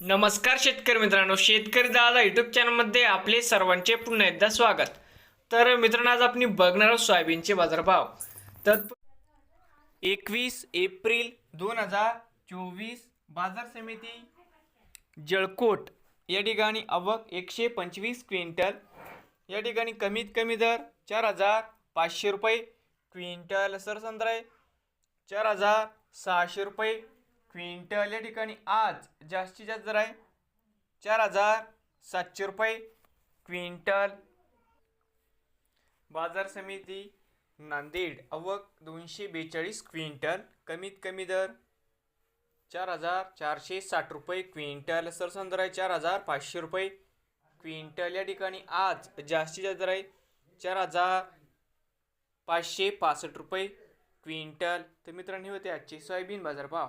नमस्कार शेतकरी मित्रांनो शेतकरी दादा युट्यूब चॅनलमध्ये आपले सर्वांचे पुन्हा एकदा स्वागत. तर मित्रांनो आज आपण बघणार आहोत सोयाबीनचे बाजारभाव. तर एकवीस एप्रिल दोन हजार चोवीस बाजार समिती जळकोट या ठिकाणी आवक एकशे पंचवीस क्विंटल. या ठिकाणी कमीत कमी दर चार हजार पाचशे रुपये क्विंटल. सरसंद्राय चार हजार सहाशे रुपये क्विंटल या ठिकाणी आज जास्तीत जास्त दर आहे. चार हजार सातशे रुपये क्विंटल. बाजार समिती नांदेड अवक दोनशे बेचाळीस क्विंटल. कमीत कमी दर चार हजार चारशे साठ रुपये क्विंटल. सरसंदर आहे चार हजार पाचशे रुपये क्विंटल. या ठिकाणी आज जास्तीत जास्त दर आहे. चार हजार पाचशे पासष्ट रुपये क्विंटल. तर मित्रांनो होते आजचे सोयाबीन बाजार भाव